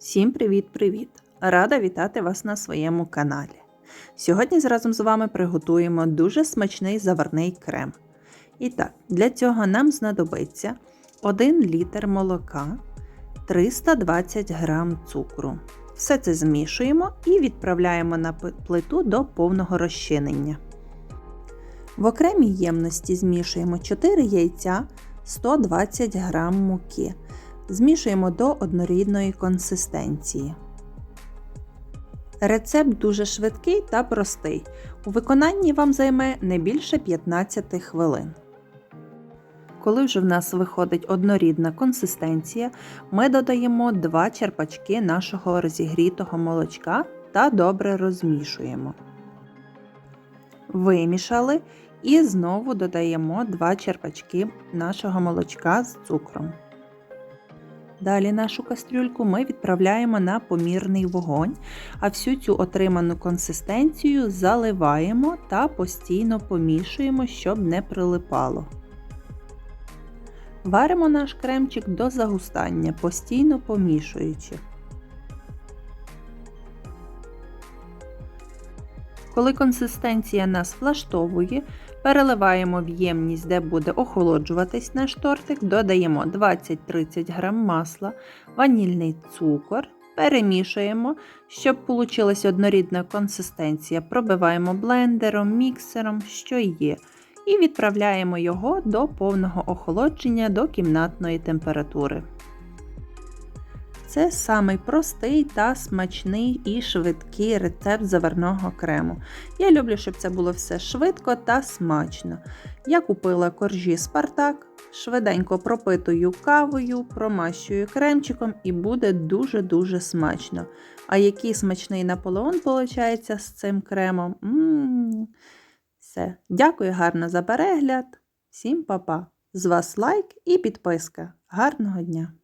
Всім привіт-привіт! Рада вітати вас на своєму каналі. Сьогодні разом з вами приготуємо дуже смачний заварний крем. І так, для цього нам знадобиться 1 літр молока, 320 г цукру. Все це змішуємо і відправляємо на плиту до повного розчинення. В окремій ємності змішуємо 4 яйця, 120 г муки. Змішуємо до однорідної консистенції. Рецепт дуже швидкий та простий. У виконанні вам займе не більше 15 хвилин. Коли вже в нас виходить однорідна консистенція, ми додаємо 2 черпачки нашого розігрітого молочка та добре розмішуємо. Вимішали і знову додаємо 2 черпачки нашого молочка з цукром. Далі нашу кастрюльку ми відправляємо на помірний вогонь, а всю цю отриману консистенцію заливаємо та постійно помішуємо, щоб не прилипало. Варимо наш кремчик до загустання, постійно помішуючи. Коли консистенція нас влаштовує, переливаємо в ємність, де буде охолоджуватись наш тортик, додаємо 20-30 г масла, ванільний цукор, перемішуємо, щоб вийшла однорідна консистенція. Пробиваємо блендером, міксером, що є, і відправляємо його до повного охолодження до кімнатної температури. Це самий простий та смачний і швидкий рецепт заварного крему. Я люблю, щоб це було все швидко та смачно. Я купила коржі Спартак, швиденько пропитую кавою, промащую кремчиком і буде дуже-дуже смачно. А який смачний наполеон виходить з цим кремом. М-м-м. Все. Дякую гарно за перегляд. Всім па-па! З вас лайк і підписка. Гарного дня!